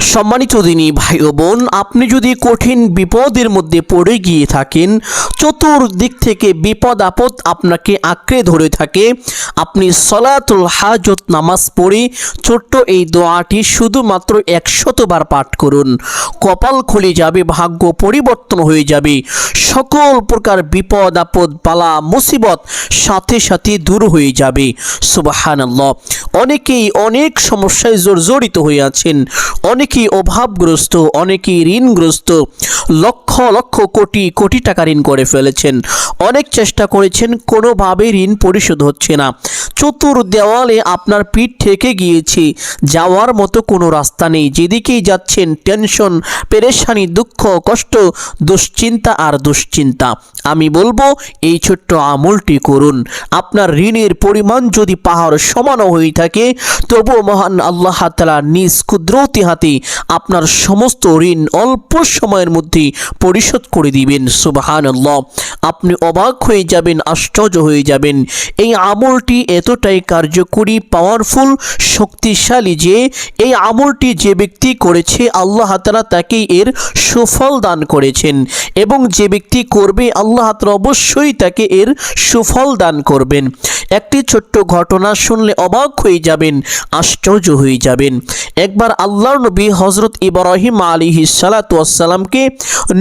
সম্মানিত দিনী ভাই ও বোন, আপনি যদি কঠিন বিপদের মধ্যে পড়ে গিয়ে থাকেন, চতুর্দিক থেকে বিপদ আপদ আপনাকে আঁকড়ে ধরে থাকে। আপনি সলাতুল হাজত নামাজ পড়ে ছোট্ট এই দোয়াটি শুধুমাত্র একশতবার পাঠ করুন। কপাল খুলে যাবে, ভাগ্য পরিবর্তন হয়ে যাবে। সকল প্রকার বিপদ আপদ পালা মুসিবত সাথে সাথে দূর হয়ে যাবে। সুবাহানাল্লাহ। অনেকেই অনেক সমস্যায় জর্জরিত হয়ে আছেন অনেকেই অভাবগ্রস্ত অনেকেই ঋণগ্রস্ত। লক্ষ লক্ষ লক্ষ কোটি কোটি টাকা ঋণ করে ফেলেছেন। অনেক চেষ্টা করেছেন কোনোভাবে ঋণ পরিশোধ হচ্ছে না। চতুর দেওয়ালে আপনার পিঠ থেকে গিয়েছে। যাওয়ার মতো কোনো রাস্তা নেই। যেদিকেই যাচ্ছেন, টেনশন, পেরেশানি, দুঃখ, কষ্ট, দুশ্চিন্তা আর দুশ্চিন্তা। আমি বলব, এই ছোট্ট আমলটি করুন। আপনার ঋণের পরিমাণ যদি পাহাড় সমানও হয়ে থাকে, তবুও মহান আল্লাহ তালা নিজ কুদরতি হাতে আপনার সমস্ত ঋণ অল্প সময়ের মধ্যে পরিশোধ করে দিবেন সুবাহান আল্লাহ আপনি অবাক হয়ে যাবেন, আশ্চর্য হয়ে যাবেন। এই আমলটি এতটাই কার্যকরী পাওয়ারফুল শক্তিশালী যে এই আমলটি যে ব্যক্তি করেছে, আল্লাহ তালা তাকে এর সুফল দান করেছেন। এবং যে ব্যক্তি করবে, আল্লাহ তালা অবশ্যই তাকে এর সুফল দান করবেন। একটি ছোট্ট ঘটনা শুনলে অবাক হয়ে যাবেন, আশ্চর্য হয়ে যাবেন। একবার আল্লাহ নবী হজরত ইব্রাহিম আলী সালাতামকে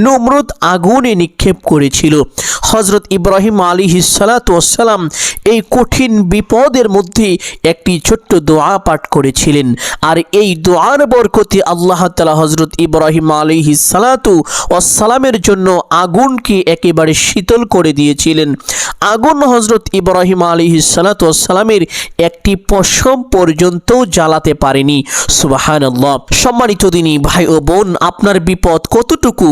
নমরুদ আগুনে নিক্ষেপ করেছিল। হজরত ইব্রাহিম আলী সালাতাম এই কঠিন বিপদের মধ্যে একটি ছোট্ট দোয়া পাঠ করেছিলেন। আর এই দোয়ার বরকতে আল্লাহ তালা হজরত ইব্রাহিম আলী সালাতু ওয়াসালামের জন্য আগুনকে একেবারে শীতল করে দিয়েছিলেন। আগুন হজরত ইব্রাহিম আলী সালাতামের একটি পশম পর্যন্ত জ্বালাতে পারেনি। সুবাহান সম্মানিত দিনী ভাই ও বোন, আপনার বিপদ কতটুকু?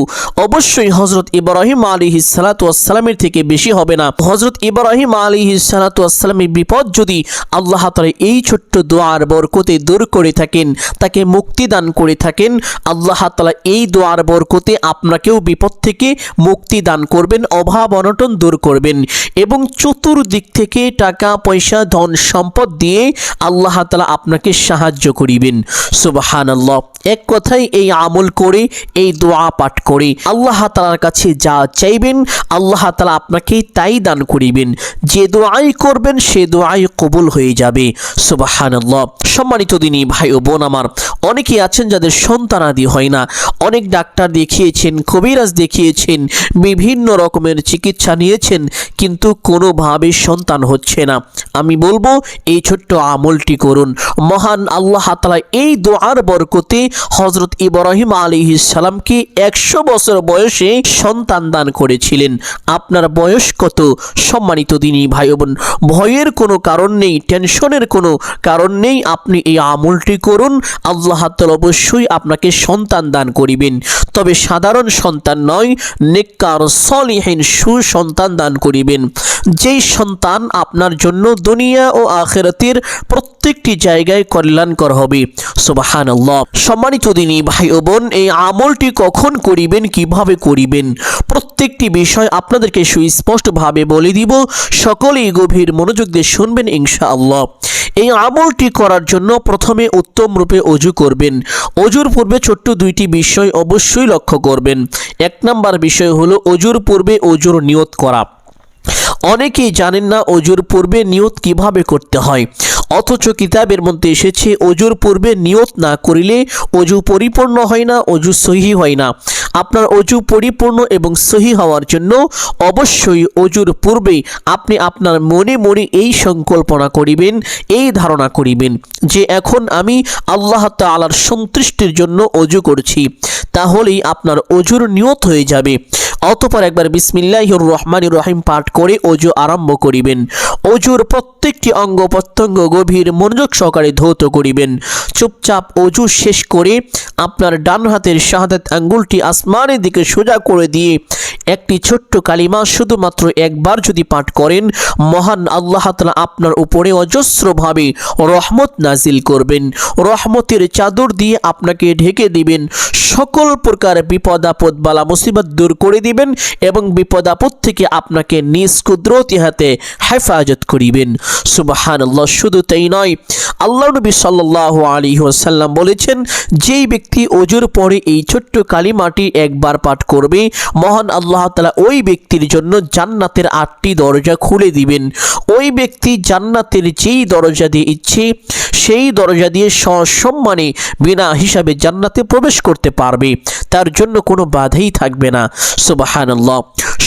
অবশ্যই হজরত ইব্রাহিম আলী সালাতামের থেকে বেশি হবে না। হজরত ইব্রাহিম আলী সালাতামের বিপদ যদি আল্লাহ তালা এই ছোট্ট দোয়ার বরকতে দূর করে থাকেন, তাকে মুক্তি দান করে থাকেন, আল্লাহ তালা এই দোয়ার বরকতে আপনাকেও বিপদ থেকে মুক্তি দান করবেন, অভাব অনটন দূর করবেন এবং চতুর্দিক থেকে টাকা, পয়সা, ধন সম্পদ দিয়ে আল্লাহ তালা আপনাকে সাহায্য করিবেন। সুবাহান এক কথাই এই আমল করে, এই দোয়া পাঠ করে আল্লাহ তালার কাছে যা চাইবেন, আল্লাহ তালা আপনাকে তাই দান করিবেন। যে দোয়াই করবেন, সে দোয়াই কবুল হয়ে যাবে। সুবাহানল্লাহ। সম্মানিত দিনী ভাই ও বোন আমার, অনেকে আছেন যাদের সন্তানাদি হয় না। অনেক ডাক্তার দেখিয়েছেন, কবিরাজ দেখিয়েছেন, বিভিন্ন রকমের চিকিৎসা নিয়েছেন, কিন্তু কোনোভাবে সন্তান হচ্ছে না। আমি বলব, এই ছোট্ট আমলটি করুন। মহান আল্লাহ তালা এই দোয়ার বরকতে হজরত ইব্রাহিম আলী সালামকে একশো বছর বয়সে সন্তান দান করেছিলেন। আপনার বয়স কত? সম্মানিত দিনী ভাই বোন ভয়ের কোনো কারণ নেই, টেনশনের কোনো কারণ নেই, আপনি এই আমলটি করুন, আল্লাহ তালা অবশ্যই আপনাকে সন্তান দান করিবেন। তবে সাধারণ সন্তান নয়, নেককার, সলিহীন, সুসন্তান দান করিবেন। যেই সন্তান আপনার জন্য দুনিয়া ও আখেরাতের প্রত্যেকটি জায়গায় কল্যাণকর হবে। সুবাহান আল্লাহ সম্মানিত দিনী ভাই ও বোন, এই আমলটি কখন করিবেন, কীভাবে করিবেন? প্রত্যেকটি বিষয় আপনাদেরকে সুস্পষ্টভাবে বলে দিব। সকলেই গভীর মনোযোগ দিয়ে শুনবেন ইনশা আল্লাহ এই আমলটি করার জন্য প্রথমে উত্তম রূপে অজু করবেন। অজুর পূর্বে ছোট্ট দুইটি বিষয় অবশ্যই লক্ষ্য করবেন। এক নাম্বার বিষয় হলো অজুর পূর্বে অজুর নিয়ত করা। অনেকেই জানেন না অজুর পূর্বে নিয়ত কীভাবে করতে হয়। অথচ কিতাবের মধ্যে এসেছে, অজুর পূর্বে নিয়ত না করিলে অজু পরিপূর্ণ হয় না, অজু সহি হয় না। আপনার অজু পরিপূর্ণ এবং সহি হওয়ার জন্য অবশ্যই অজুর পূর্বে আপনি আপনার মনে মনে এই সংকল্পনা করিবেন, এই ধারণা করিবেন যে এখন আমি আল্লাহ তালার সন্তুষ্টির জন্য অজু করছি। তাহলেই আপনার অজুর নিয়ত হয়ে যাবে। অতপর একবার বিসমিল্লাহির রহমান রহিম পাঠ করে অজু আরম্ভ করিবেন। অজুর প্রত্যেকটি অঙ্গ প্রত্যঙ্গ গভীর মনোযোগ সহকারে ধৌত করিবেন। চুপচাপ অজু শেষ করে আপনার ডান হাতের শাহাদাত আঙ্গুলটি আসমানের দিকে সোজা করে দিয়ে একটি ছোট্ট কালিমা শুধুমাত্র একবার যদি পাঠ করেন, মহান আল্লাহ তালা আপনার উপরে অজস্রভাবে রহমত নাজিল করবেন। রহমতের চাদর দিয়ে আপনাকে ঢেকে দিবেন। সকল প্রকার বিপদ আপদ বালা মুসিবত দূর করে দিবেন। এবং বিপদ আপদ থেকে আপনাকে নিজ কুদরতি হাতে হেফাজত করিবেন। সুবাহান আল্লাহ শুধু তাই নয়, আল্লাহ নবী সাল্লাহ আলী ওসাল্লাম বলেছেন, যেই ব্যক্তি অজুর পরে এই ছোট্ট কালিমাটি একবার পাঠ করবে, মহান আল্লাহ তালা ওই ব্যক্তির জন্য জান্নাতের আটটি দরজা খুলে দিবেন। ওই ব্যক্তি জান্নাতের যেই দরজা দিয়ে ইচ্ছে, সেই দরজা দিয়ে সসম্মানে বিনা হিসাবে জান্নাতে প্রবেশ করতে পারবে। তার জন্য কোনো বাধাই থাকবে না। সুবাহানাল্লাহ।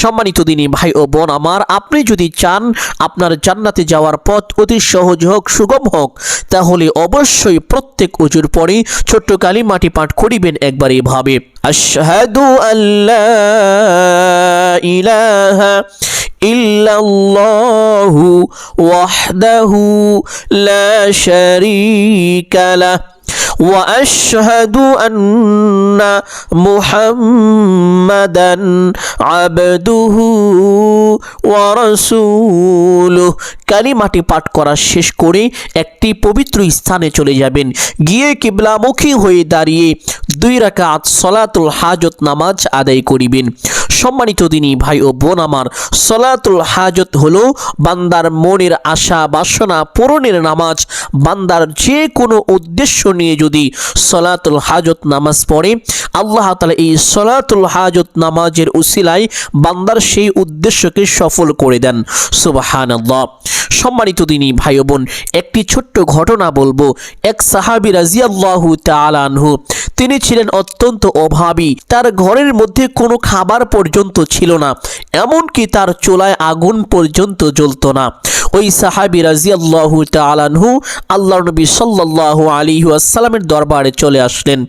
সম্মানিত দিনী ভাই ও বোন আমার, আপনি যদি চান আপনার জান্নাতে যাওয়ার পথ অতি সহজ হোক, সুগম হোক, তাহলে অবশ্যই প্রত্যেক উজুর পরে ছোট্ট কালী মাটি পাঠ করিবেন একবার এভাবে। আশহাদু আল্লাহ ইলাহা ইল্লাল্লাহু ওয়াহদাহু লা লাহ। واشهد ان محمدا عبده ورسوله কালিমাটি পাঠ করা শেষ করে একটি পবিত্র স্থানে চলে যাবেন গিয়ে কিবলামুখী হয়ে দাঁড়িয়ে দুই রাকাত সলাতুল হাজত নামাজ আদায় করিবেন সম্মানিত দিনী ভাই ও বোন, আমার সলাতুল হাজত হলো বান্দার মনের আশা, বাসনা পূরণের নামাজ। বান্দার যে কোনো উদ্দেশ্য নিয়ে যদি সলাতুল হাজত নামাজ পড়ে, আল্লাহ তালা এই সলাতুল হাজত নামাজের উসিলায় বান্দার সেই উদ্দেশ্যকে সফল করে দেন। সুবাহান সম্মানিত দিনী ভাই বোন একটি ছোট্ট ঘটনা বলব। এক সাহাবি রাজিয়াল্লাহু তালানহু তিনি ছিলেন অত্যন্ত অভাবী। তার ঘরের মধ্যে কোনো খাবার পর্যন্ত ছিল না, এমনকি তার চোলায় আগুন পর্যন্ত জ্বলতো না। ওই সাহাবি রাজিয়াল্লাহু তালানহু আল্লাহ নবী সাল্লাল্লাহু আলী আসসালামের দরবারে চলে আসলেন।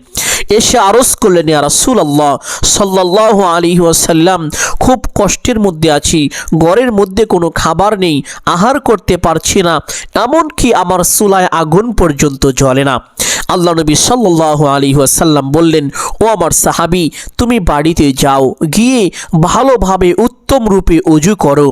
এসে আরজ করলেন রাসূল আল্লাহ সাল্লাহ আলী ওয়াসাল্লাম, খুব কষ্টের মধ্যে আছি, ঘরের মধ্যে কোনো খাবার নেই, আহার করতে পারছি না, এমনকি আমার চুলায় আগুন পর্যন্ত জ্বলে না। আল্লাহ নবী সাল্লাহ আলী ওয়াসাল্লাম বললেন, ও আমার সাহাবি, তুমি বাড়িতে যাও, গিয়ে ভালোভাবে উত্তম রূপে অজু করো।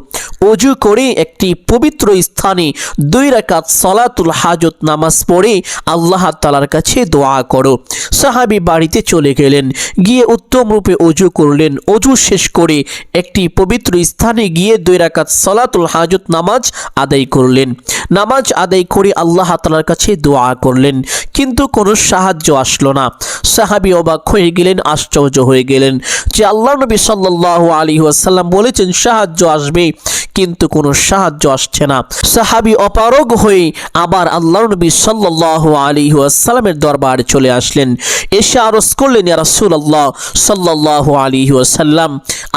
অজু করে একটি পবিত্র স্থানে দুই রাকাত সলাতুল হাজত নামাজ পড়ে আল্লাহ তালার কাছে দোয়া করো। সাহাবি বাড়িতে চলে গেলেন, গিয়ে উত্তম রূপে অজু করলেন। অজু শেষ করে একটি পবিত্র স্থানে গিয়ে দুই রাকাত সলাতুল হাজত নামাজ আদায় করলেন। নামাজ আদায় করে আল্লাহ তালার কাছে দোয়া করলেন। কিন্তু কোনো সাহায্য আসলো না। সাহাবি অবাক হয়ে গেলেন, আশ্চর্য হয়ে গেলেন যে আল্লাহ নবী সাল্লাহ আলী আসাল্লাম বলেছেন, সাহায্য আসবে কিন্তু কোনো সাহায্য আসছে না। সাহাবি অপারগ হয়ে আবার আল্লাহ নবী সাল্লাহ আলী আসাল্লামের দরবারে চলে আসলেন। এসে আরজ করলেন রাসূলুল্লাহ সাল্লাহ আলী আসাল্লাম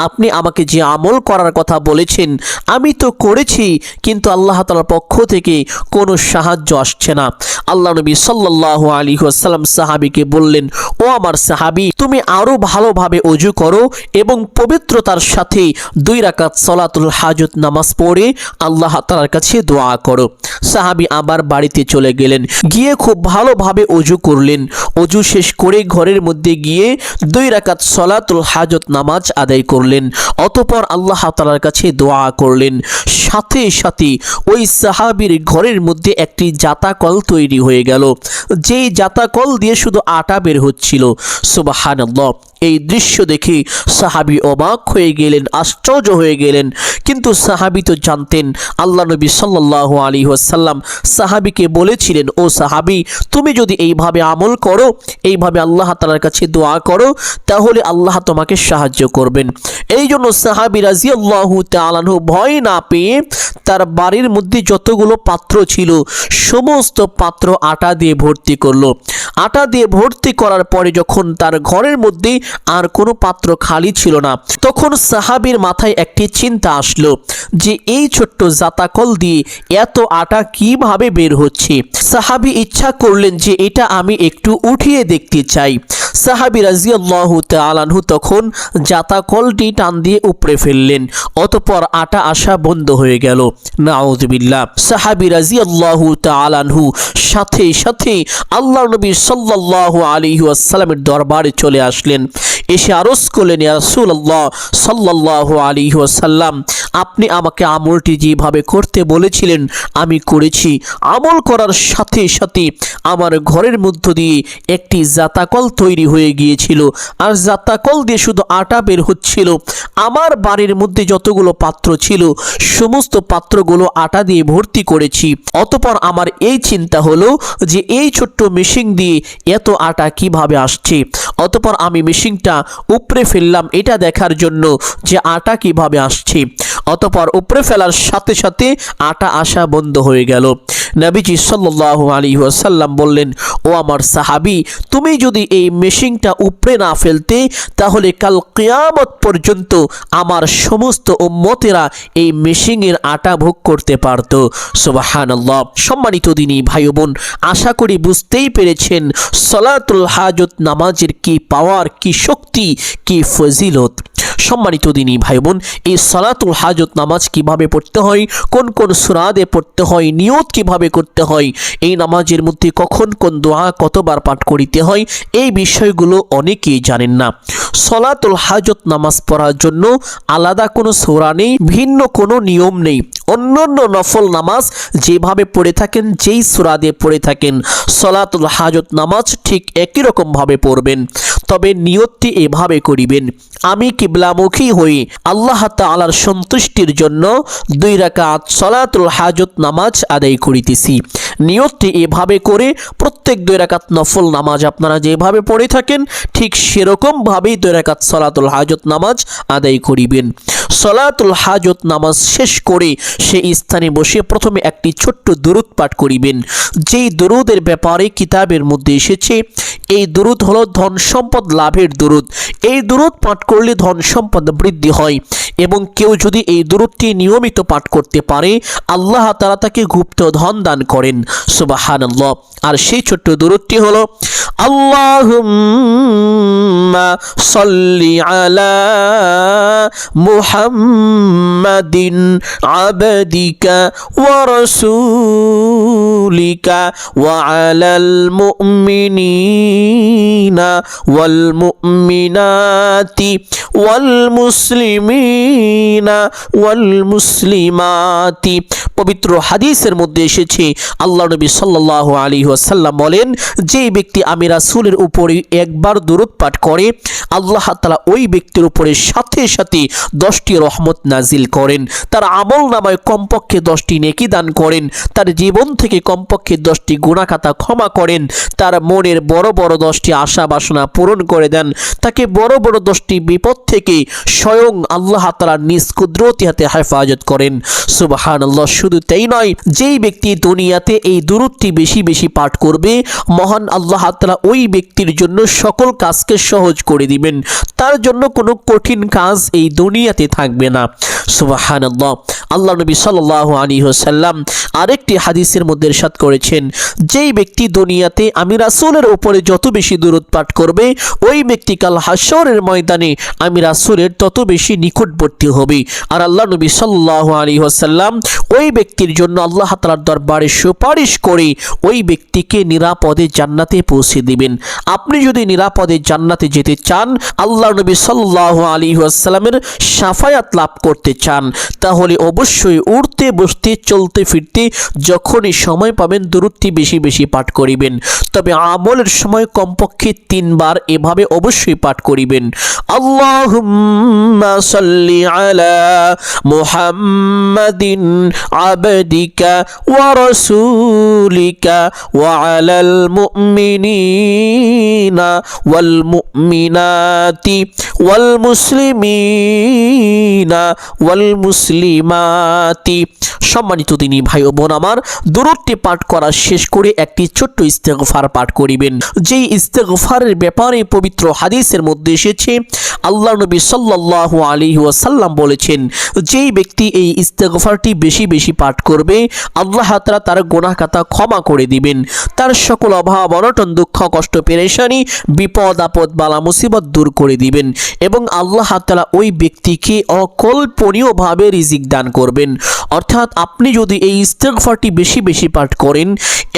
আপনি আমাকে যে আমল করার কথা বলেছেন, আমি তো করেছি, কিন্তু আল্লাহ তালার পক্ষ থেকে কোনো সাহায্য আসছে না। আল্লাহ নবী সাল্লাহ আলী আসাল্লাম সাহাবিকে বললেন, ও আমার সাহাবি, তুমি আরও ভালোভাবে অজু করো এবং পবিত্রতার সাথে দুই রাকাত সলাতুল হাজত নামাজ পড়ে আল্লাহ তালার কাছে দোয়া করো। সাহাবি আবার বাড়িতে চলে গেলেন। গিয়ে খুব ভালোভাবে অজু করলেন। অজু শেষ করে ঘরের মধ্যে গিয়ে দুই রাকাত সলাতুল হাজত নামাজ আদায় করলেন। অতপর আল্লাহ তালার কাছে দোয়া করলেন। সাথে সাথে ওই সাহাবির ঘরের মধ্যে একটি জাতাকল তৈরি হয়ে গেল। যেই জাতাকল দিয়ে শুধু আটা বের হচ্ছিল। সুবাহানাল্লাহ। এই দৃশ্য দেখে সাহাবি অবাক হয়ে গেলেন, আশ্চর্য হয়ে গেলেন। কিন্তু সাহাবি তো জানতেন, আল্লাহ নবী সাল্লাহ আলী ওয়াসাল্লাম সাহাবিকে বলেছিলেন, ও সাহাবি, তুমি যদি এইভাবে আমল করো, এইভাবে আল্লাহ তালার কাছে দোয়া করো, তাহলে আল্লাহ তোমাকে সাহায্য করবেন। এই জন্য সাহাবি রাজি আল্লাহ তালানহু ভয় না পেয়ে তার বাড়ির মধ্যে যতগুলো পাত্র ছিল, সমস্ত পাত্র আটা দিয়ে ভর্তি করল। আটা দিয়ে ভর্তি করার পরে যখন তার ঘরের মধ্যে আর কোনো পাত্র খালি ছিল না। তখন সাহাবির মাথায় একটি চিন্তা আসলো যে এই ছোট্ট জাতাকল দিয়ে এত আটা কীভাবে বের হচ্ছে? সাহাবি ইচ্ছা করলেন যে এটা আমি একটু উঠিয়ে দেখতে চাই। সাহাবি রাজিয়াল্লাহ তালানহু তখন জাতাকলটি টান দিয়ে উপড়ে ফেললেন, অতপর আটা আসা বন্ধ হয়ে গেল। নাউজবিল্লাহ সাহাবি রাজিয়াল্লাহ তালানহু সাথে সাথে আল্লাহ নবী সাল্লাহ ওয়াসাল্লামের দরবারে চলে আসলেন। এসে আরস করলেন রাসূলুল্লাহ সাল্লাল্লাহু আলাইহি ওয়াসাল্লাম, আপনি আমাকে আমলটি যেভাবে করতে বলেছিলেন, আমি করেছি। আমল করার সাথে সাথে আমার ঘরের মধ্য দিয়ে একটি জাতাকল তৈরি হয়ে গিয়েছিল। আর জাতাকল দিয়ে শুধু আটা বের হচ্ছিল। আমার বাড়ির মধ্যে যতগুলো পাত্র ছিল, সমস্ত পাত্রগুলো আটা দিয়ে ভর্তি করেছি। অতপর আমার এই চিন্তা হলো যে, এই ছোট্ট মেশিন দিয়ে এত আটা কীভাবে আসছে? অতপর আমি মেশিনটা উপরে ফেললাম। এটা দেখার জন্য যে আটা কীভাবে আসছে। অতপর উপরে ফেলার সাথে সাথে আটা আসা বন্ধ হয়ে গেল। নবীজি সাল্লাল্লাহু আলাইহি ওয়াসাল্লাম বললেন, ও আমার সাহাবী, তুমি যদি এই মেশিনটা উপরে না ফেলতে, তাহলে কাল কিয়ামত পর্যন্ত আমার সমস্ত উম্মতেরা এই মেশিনের আটা ভোগ করতে পারত। সুবহানাল্লাহ। সম্মানিত দিনী ভাই বোন আশা করি বুঝতেই পেরেছেন সলাতুল হাজত নামাজের কি পাওয়ার, কি শক্তি, কি ফজিলত। সম্মানিত দিনী ভাই বোন এই সলাতুল হাজত নামাজ কীভাবে পড়তে হয়, কোন কোন সুরাদে পড়তে হয়, নিয়ত কীভাবে করতে হয়, এই নামাজের মধ্যে কখন কোন দোয়া কতবার পাঠ করিতে হয়, এই বিষয়গুলো অনেকেই জানেন না। সলাতুল হাজত নামাজ পড়ার জন্য আলাদা কোনো সোরা নেই, ভিন্ন কোনো নিয়ম নেই। অন্যান্য নফল নামাজ যেভাবে পড়ে থাকেন, যেই সুরাদে পড়ে থাকেন, সলাতুল হাজত নামাজ ঠিক একই রকমভাবে পড়বেন। তবে নিয়তটি এভাবে করিবেন। আমি কিবলামুখী হই। আল্লাহ তালার সন্তুষ্টির জন্য দুই রাকাত সলাতুল হাজত নামাজ আদায় করিতেছি। নিয়তটি এভাবে করে প্রত্যেক দুই রাকাত নফল নামাজ আপনারা যেভাবে পড়ে থাকেন, ঠিক সেরকমভাবেই দুই রাকাত সলাতুল হাজত নামাজ আদায় করিবেন। সলাতুল হাজত নামাজ শেষ করে সেই স্থানে বসে প্রথমে একটি ছোট্ট দরুদ পাঠ করিবেন। যেই দরুদের ব্যাপারে কিতাবের মধ্যে এসেছে, এই দরুদ হলো ধন সম্পদ লাভের দরুদ। এই দরুদ পাঠ করলে ধন সম্পদ বৃদ্ধি হয় এবং কেউ যদি এই দরুদটি নিয়মিত পাঠ করতে পারে, আল্লাহ তারা তাকে গুপ্ত ধন দান করেন। সুবাহানাল্লাহ। আর সেই ছোট্ট দরুদটি হলো আল্লাহুম্মা সাল্লি আলা মুহাম্মাদিন আবদিকা ওয়া রাসূলিকা ওয়া আলাল মুমিনিনা ওয়াল মুমিনাতি মুসলিমাতি। পবিত্র হাদিসের মধ্যে এসেছে, আল্লাহ নবী সাল্লাল্লাহু আলাইহি ওয়াসাল্লাম বলেন, যে ব্যক্তি আমি রাসূলের উপরে একবার দরুদ পাঠ করে আল্লাহ তাআলা ওই ব্যক্তির উপরে সাথে সাথে দশটি রহমত নাজিল করেন। তার আমল নামায় কমপক্ষে দশটি নেকি দান করেন। তার জীবন থেকে কমপক্ষে দশটি গুণাখাতা ক্ষমা করেন। তার মনের বড় বড় দশটি আশা বাসনা পূরণ করে দেন। তাকে বড় বড় দশটি বিপদ থেকে স্বয়ং আল্লাহ তাআলা নিজ কুদরতি হাতে হেফাজত করেন। সুবহানাল্লাহ, শুধু তাই নয়, যেই ব্যক্তি দুনিয়াতে এই দূরত্বটি বেশি বেশি পাঠ করবে, মহান আল্লাহ তাআলা ওই ব্যক্তির জন্য সকল কাজকে সহজ করে দিবেন। তার জন্য কোনো কঠিন কাজ এই দুনিয়াতে থাকবে না। সুবহানাল্লাহ। আল্লাহ নবী সাল্লাল্লাহু আলাইহি ওয়াসাল্লাম আরেকটি হাদিসের মধ্যে ইরশাদ করেছেন, যেই ব্যক্তি দুনিয়াতে আমি রাসূলের ওপরে যত বেশি দূরত পাঠ করবে, ওই ব্যক্তি কাল হাসরের ময়দানে আমি রাসূলের তত বেশি নিকটবর্তী হবে। আর আল্লাহ নবী সাল্লাল্লাহু আলাইহি ওয়াসাল্লাম ওই ব্যক্তির জন্য আল্লাহ তাআলার দরবারে সুপারিশ করে ওই ব্যক্তিকে নিরাপদে জান্নাতে পৌঁছে দিবেন। আপনি যদি নিরাপদে জান্নাতে যেতে চান, আল্লাহ নবী সাল্লাহ আলাইহি ওয়াসাল্লামের সাফায়াত লাভ করতে চান, তাহলে অবশ্যই উঠতে বসতে, চলতে, ফিরতে যখনই সময় পাবেন দূরত্বটি বেশি বেশি পাঠ করিবেন। তবে আমলের সময় কমপক্ষে তিনবার এভাবে অবশ্যই পাঠ করিবেন। আল্লাহুম্মা সাল্লি আলা মুহাম্মাদিন আবদিকা ওয়া রাসূলিকা ওয়া আলাল মুমিনিনা। ওয়াল মুমিনাতি ওয়াল মুসলিমিনা, ওয়াল মুসলিমাতি। সম্মানিত তিনি ভাই ও বোন আমার দূরত্বে পাঠ করা শেষ করে একটি ছোট্ট ইস্তেগফার পাঠ করিবেন। যেই ইস্তেগফারের ব্যাপারে পবিত্র হাদিসের মধ্যে এসেছে, আল্লাহ নবী সাল্লাল্লাহু আলাইহি ওয়াসাল্লাম বলেছেন, যেই ব্যক্তি এই ইস্তেগফারটি বেশি বেশি পাঠ করবে, আল্লাহ তাআলা তার গুনাহ ক্ষমা করে দিবেন। তার সকল অভাব, অনটন, দুঃখ, কষ্ট, পেরেশানি, বিপদ, আপদ, বালা, মুসিবত দূর করে দিবেন। এবং আল্লাহ তালা ওই ব্যক্তিকে অকল্পনীয়ভাবে রিজিক দান করবেন। অর্থাৎ আপনি যদি এই ইস্তেগফারটি বেশি বেশি পাঠ করেন,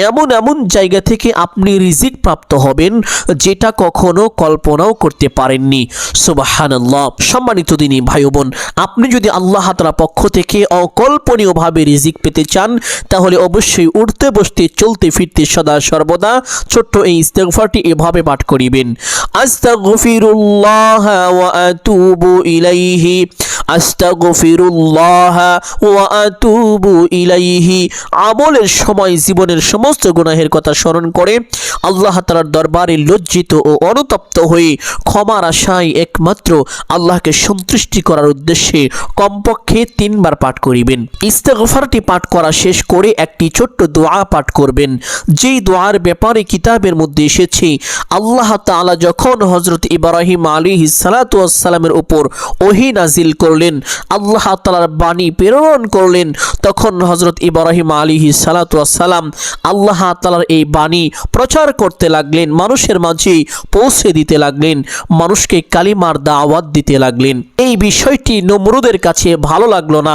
এমন এমন জায়গা থেকে আপনি রিজিক প্রাপ্ত হবেন যেটা কখনো কল্পনাও করতে পারেননি। সুবাহানাল্লাহ। সম্মানিত দিনী ভাই বোন আপনি যদি আল্লাহ তালা পক্ষ থেকে অকল্পনীয়ভাবে রিজিক পেতে চান, তাহলে অবশ্যই উঠতে বসতে চলতে ফিরতে সদা সর্বদা ছোট্ট এই ইস্তেগফারটি এভাবে পাঠ করিবেন। আস্তাগফিরুল্লাহ ওয়া আতুবু ইলাইহি আস্তাগফিরুল্লাহ ইলাইহি। আমলের সময় জীবনের সমস্ত গুনাহের কথা স্মরণ করে আল্লাহ তাআলার দরবারে লজ্জিত ও অনুতপ্ত হয়ে ক্ষমার আশায় একমাত্র আল্লাহকে সন্তুষ্টি করার উদ্দেশ্যে কমপক্ষে তিনবার পাঠ করিবেন। ইস্তেগফারটি পাঠ করা শেষ করে একটি ছোট্ট দোয়া পাঠ করবেন। যেই দোয়ার ব্যাপারে কিতাবের মধ্যে এসেছে, আল্লাহ তাআলা যখন হজরত ইব্রাহিম আলী সালাতামের উপর ওহি নাজিল করলেন আল্লাহ তাআলার বাণী প্রেরণ করলেন। তখন হজরত ইব্রাহিম আলী সালাতাম আল্লাহ তাআলার এই বাণী প্রচার করতে লাগলেন, মানুষের মাঝে পৌঁছে দিতে লাগলেন, মানুষকে কালিমার দাওয়াত দিতে লাগলেন। এই বিষয়টি নমরুদের কাছে ভালো লাগল না,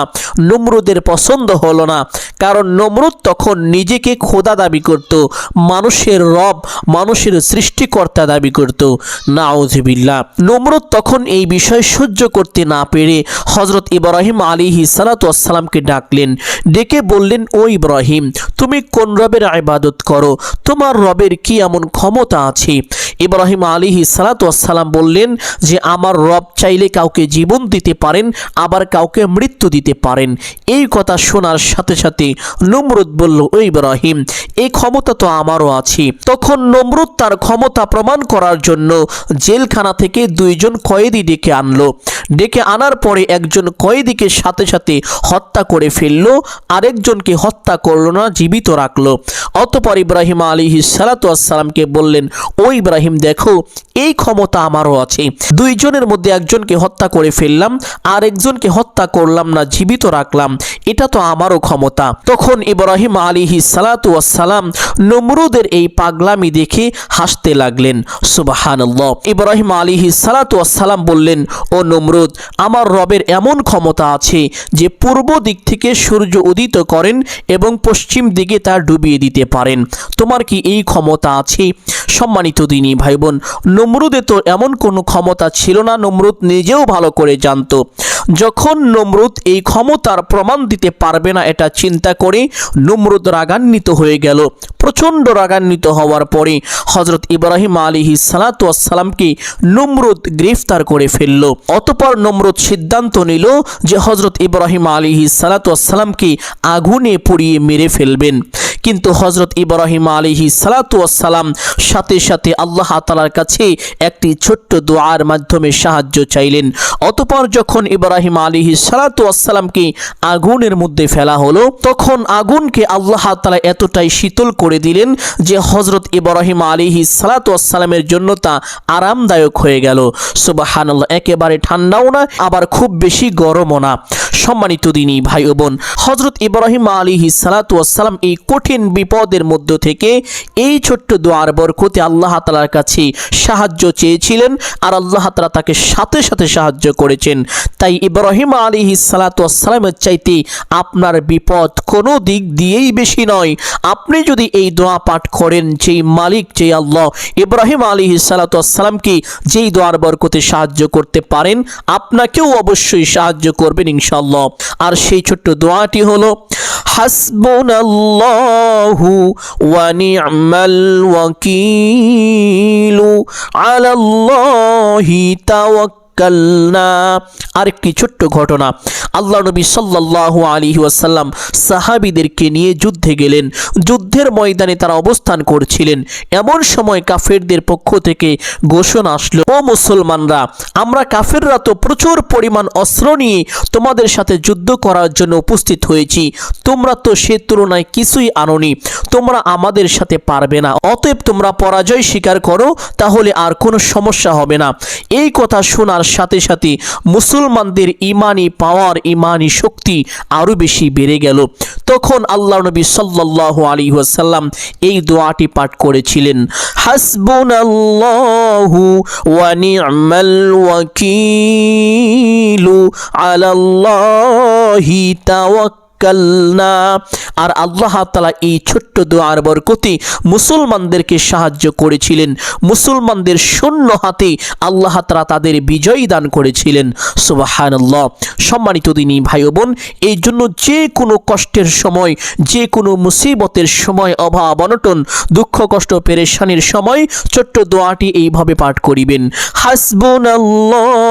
নমরুদের পছন্দ হলো না, কারণ নমরুদ তখন নিজেকে খোদা দাবি করত, মানুষের রব, মানুষের সৃষ্টিকর্তা দাবি করত। নাউজবিল্লা নমরুদ তখন এই বিষয় সহ্য করতে না পেরে হজরত ইব্রাহিম আলী সালাতামকে ডাকলেন, ডেকে বললেন, ও ইব্রাহিম, তুমি কোন রবের ইবাদত করো? তোমার রবের কি এমন ক্ষমতা আছে? ইব্রাহিম আলী সালাতাম বললেন যে, আমার রব চাইলে কাউকে জীবন দিতে পারেন, আবার কাউকে মৃত্যু দিতে পারেন। এই কথা শোনার সাথে সাথে নমরুদ বলল, ও ইব্রাহিম এই ক্ষমতা তো আমারও আছে। তখন নমরুদ তার ক্ষমতা প্রমাণ করার জন্য জেলখানা থেকে দুইজন কয়েদি ডেকে আনলো। ডেকে আনার পরে একজন কয়েদিকে সাথে সাথে হত্যা করে ফেলল, আরেকজনকে হত্যা করল না, জীবিত রাখল। অতপর ইব্রাহিম আলী সালাতামকে বললেন, ও ইব্রাহিম, দেখো, এই ক্ষমতা আমারও আছে। দুইজনের মধ্যে একজনকে হত্যা করে ফেললাম আর একজনকে হত্যা করলাম না, জীবিত রাখলাম। এটা তো আমারও ক্ষমতা। তখন ইব্রাহিম আলী সালাতাম নমরুদের এই পাগলামি দেখে হাসতে লাগলেন। সুবাহান্লাহ ইব্রাহিম আলী সালাতাম বললেন, ও নমরুদ, আমার রবের এমন ক্ষমতা আছে যে পূর্ব দিক থেকে সূর্য উদিত করেন এবং পশ্চিম দিকে তা ডুবিয়ে দিতে পারেন। তোমার কি এই ক্ষমতা আছে? সম্মানিত দিনী ভাই বোন নমরুদে তো এমন কোনো ক্ষমতা ছিল না, নমরুদ নিজেও ভালো করে জানতো। যখন নমরুদ এই ক্ষমতার প্রমাণ দিতে পারবে না, এটা চিন্তা করে নমরুদ রাগান্বিত হয়ে গেল। প্রচণ্ড রাগান্বিত হওয়ার পরে হজরত ইব্রাহিম আলী সালাতামকে নমরুদ গ্রেফতার করে ফেলল। অতপর নমরুদ সিদ্ধান্ত নিল যে হজরত ইব্রাহিম আলী সালাতামকে আগুনে পুড়িয়ে মেরে ফেলবেন। কিন্তু হজরত ইব্রাহিম আলিহি সালাতাম সাথে সাথে আল্লাহ তালার কাছে একটি ছোট্ট দোয়ার মাধ্যমে সাহায্য চাইলেন। অতপর যখন ইব্রাহিম আলিহি সালাতামকে আগুনের মধ্যে ফেলা হলো, তখন আগুনকে আল্লাহ তালা এতটাই শীতল করে দিলেন যে হজরত ইব্রাহিম আলিহি সালাতামের জন্য তা আরামদায়ক হয়ে গেল। সুবাহান একেবারে ঠান্ডাও না, আবার খুব বেশি গরমও না। সম্মানিত দিনী ভাই ও বোন হজরত ইব্রাহিম আলিহি সালাতাম এই কঠিন বিপদের মধ্য থেকে এই ছোট্ট দোয়ার বরকতে আল্লাহ তালার কাছে সাহায্য চেয়েছিলেন আর আল্লাহ তালা তাকে সাথে সাথে সাহায্য করেছেন। তাই ইব্রাহিম আলিহি সালাতামের চাইতে আপনার বিপদ কোনো দিক দিয়েই বেশি নয়। আপনি যদি এই দোয়া পাঠ করেন, যেই মালিক, যেই আল্লাহ, ইব্রাহিম আলিহি সালাতামকে যেই দোয়ার বরকতে সাহায্য করতে পারেন, আপনাকেও অবশ্যই সাহায্য করবেন ইনশাল্লাহ আর সেই ছোট্ট দোয়াটি হলো হাসবুনাল্লাহু ওয়া নি'মাল ওয়াকিলু আলাল্লাহি আরেকটি ছোট্ট ঘটনা। আল্লাহ নবী সাল্লাল্লাহু আলাইহি ওয়াসাল্লাম সাহাবীদেরকে নিয়ে যুদ্ধে গেলেন। যুদ্ধের ময়দানে তারা অবস্থান করছিলেন। এমন সময় কাফেরদের পক্ষ থেকে ঘোষণা আসলো, ও মুসলমানরা, আমরা কাফেররা তো প্রচুর পরিমাণ অস্ত্র নিয়ে তোমাদের সাথে যুদ্ধ করার জন্য উপস্থিত হয়েছি। তোমরা তো সে তুলনায় কিছুই আনোনি। তোমরা আমাদের সাথে পারবে না। অতএব তোমরা পরাজয় স্বীকার করো, তাহলে আর কোনো সমস্যা হবে না। এই কথা শোনার সাথে সাথে মুসলমানদের ইমানি পাওয়ার, ইমানি শক্তি আরও বেশি বেড়ে গেল। তখন আল্লাহ নবী সাল্লাহ আলী ওয়াসাল্লাম এই দোয়াটি পাঠ করেছিলেন। হাসবুনাল্লাহু ওয়া ওয়াকিলু আলাল্লাহি তাওয়াক্কালনা। আর আল্লাহ তালা এই ছোট্ট দোয়ার বরকতে মুসলমানদেরকে সাহায্য করেছিলেন। মুসলমানদের শূন্য হাতে আল্লাহ তালা তাদের বিজয় দান করেছিলেন। সুবাহান্লাহ সম্মানিত দিনী ভাই বোন এই জন্য যে কোনো কষ্টের সময়, যে কোনো মুসিবতের সময়, অভাব, অনটন, দুঃখ, কষ্ট, পেরেশানির সময় ছোট্ট দোয়াটি এইভাবে পাঠ করিবেন। হাসবুন আল্লাহু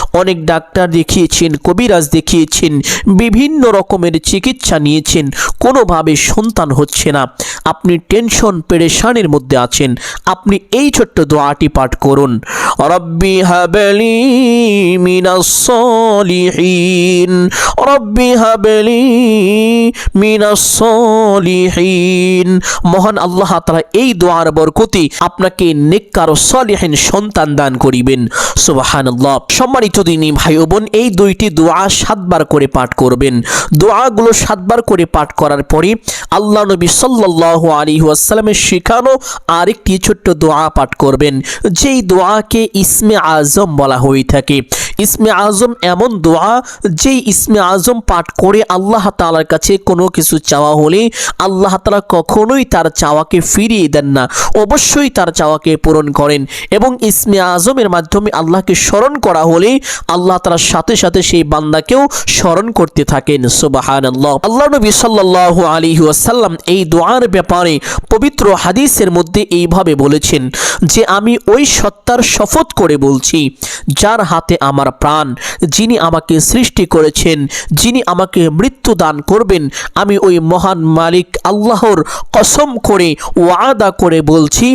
অনেক ডাক্তার দেখিয়েছেন, কবিরাজ দেখিয়েছেন, বিভিন্ন রকমের চিকিৎসা নিয়েছেন, কোনোভাবে সন্তান হচ্ছে না। আপনি টেনশন, পেরেশানের মধ্যে আছেন। আপনি এই ছোট্ট দোয়াটি পাঠ করুন। রব্বি হাবলি মিনাস সলিহিন। রব্বি হাবলি মিনাস সলিহিন। মহান আল্লাহ তাআলা এই দোয়ার বরকতে আপনাকে নেককার ও সলিহিন সন্তান দান করিবেন। সুবহানাল্লাহ। সম্মানিত দিনী ভাই বোন, এই দুইটি দোয়া সাতবার করে পাঠ করবেন। দোয়াগুলো সাতবার করে পাঠ করার পরে আল্লাহ নবী সাল্লাহ আলী ওয়াসাল্লামের শেখানো আরেকটি ছোট্ট দোয়া পাঠ করবেন। যেই দোয়াকে ইসমে আজম বলা হয়ে থাকে। ইসমে আজম এমন দোয়া যেই ইসমে আজম পাঠ করে আল্লাহ তাআলার কাছে কোনো কিছু চাওয়া হলে আল্লাহ তালা কখনোই তার চাওয়াকে ফিরিয়ে দেন না। অবশ্যই তার চাওয়াকে পূরণ করেন এবং ইসমে আজমের মাধ্যমে আল্লাহকে স্মরণ করা হলে আল্লাহ তাআলার সাথে সাথে সেই বান্দাকেও স্মরণ করতে থাকেন। সুবহানাল্লাহ। আল্লাহ আল্লাহ নবী সাল্লাল্লাহু আলাইহি ওয়াসাল্লাম এই দোয়ার ব্যাপারে পবিত্র হাদিসের মধ্যে এইভাবে বলেছেন যে, আমি ওই সত্তার শপথ করে বলছি, যার হাতে আমার প্রাণ যিনি আমাকে সৃষ্টি করেছেন, যিনি আমাকে মৃত্যু দান করবেন, আমি ওই মহান মালিক আল্লাহর কসম করে, ওয়াদা করে বলছি,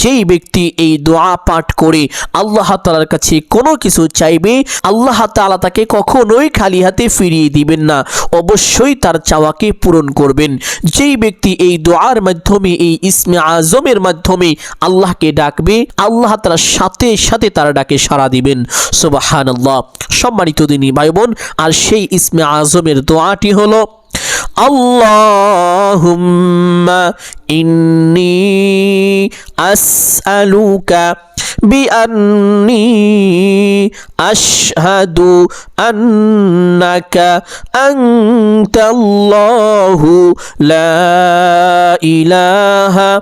যেই ব্যক্তি এই দোয়া পাঠ করে, আল্লাহ তালার কাছে কোনো কিছু চাইবে, আল্লাহ তালা তাকে কখনোই খালি হাতে ফিরিয়ে দিবেন না, অবশ্যই তার চাওয়াকে পূরণ করবেন। যেই ব্যক্তি এই দোয়ার মাধ্যমে, এই ইসমে আজমের মাধ্যমে আল্লাহকে ডাকবে, আল্লাহ তালার সাথে সাথে তার ডাকে সাড়া দিবেন। সুবাহান আল্লাহ সম্মানিত দিনী ভাই বোন আর সেই ইসমে আজমের দোয়াটি হলো اللهم إني أسألك بأني أشهد أنك أنت الله لا إله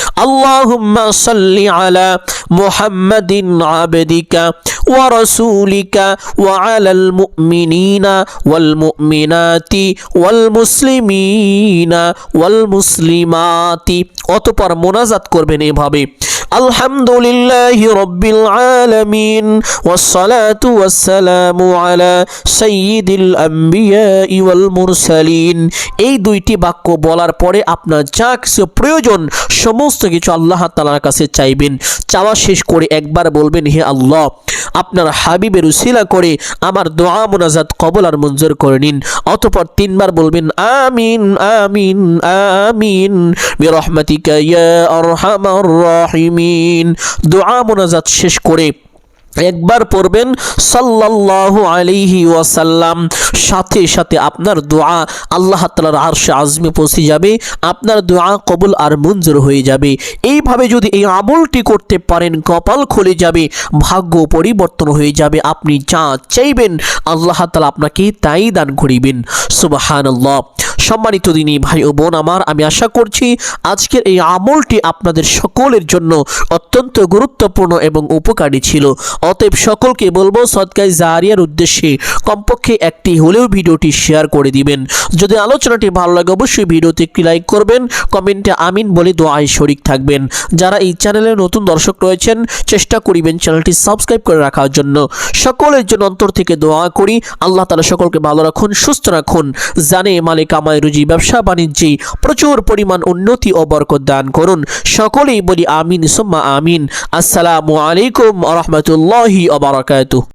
আল্লাহুম্মা সাল্লি আলা মুহাম্মাদিন আবদিকা ওয়া রাসূলিকা ওয়া আলাল মুমিনিনা ওয়াল মুমিনাতি ওয়াল মুসলিমিনা ওয়াল মুসলিমাতি। অতপর মোনাজাত করবেন এভাবে। আলহামদুলিল্লাহি রব্বিল আলামিন والصلاة والسلام على سيد الأنبياء والمرسلين এই দুইটি বাক্য বলার পরে আপনার যা কিছু প্রয়োজন সমস্ত কিছু আল্লাহ তালার কাছে চাইবেন চাওয়া শেষ করে একবার বলবেন হে আল্লাহ আপনার হাবিবের উসিলা করে আমার দোয়া মোনাজাত কবল আর মঞ্জুর করে নিন অতপর তিনবার বলবেন আমিন আমিন আমিন বিরহমাতিকা ইয়া আরহামার রাহিমিন দোয়া মোনাজাত শেষ করে একবার পড়বেন, সাল্লাল্লাহু আলাইহি ওয়াসাল্লাম। সাথে সাথে আপনার দোয়া আল্লাহ তালার আরশে আজমে পৌঁছে যাবে, আপনার দোয়া কবুল আর মঞ্জুর হয়ে যাবে। এইভাবে যদি এই আমলটি করতে পারেন, কপাল খুলে যাবে, ভাগ্য পরিবর্তন হয়ে যাবে। আপনি যা চাইবেন, আল্লাহ তালা আপনাকে তাই দান করিবেন। সুবাহান সম্মানিত দিনী ভাই ও বোন আমার, আমি আশা করছি আজকের এই আমলটি আপনাদের সকলের জন্য অত্যন্ত গুরুত্বপূর্ণ এবং উপকারী ছিল। অতএব সকলকে বলব সদকায় জারিয়ার উদ্দেশ্যে কমপক্ষে একটি হলেও ভিডিওটি শেয়ার করে দিবেন। যদি আলোচনাটি ভালো লাগে, অবশ্যই ভিডিওতে একটি লাইক করবেন, কমেন্টে আমিন বলে দোয়ায় শরিক থাকবেন। যারা এই চ্যানেলে নতুন দর্শক রয়েছেন, চেষ্টা করিবেন চ্যানেলটি সাবস্ক্রাইব করে রাখার জন্য। সকলের জন্য অন্তর থেকে দোয়া করি। আল্লাহ তালা সকলকে ভালো রাখুন, সুস্থ রাখুন। জানে মালিক আমায় রুজি ব্যবসা বাণিজ্যে প্রচুর পরিমাণ উন্নতি ও বরকত দান করুন। সকলেই বলি আমিন, সুম্মা আমিন। আসসালামু আলাইকুম রহমতুল্লাহি আবরাকাতুহ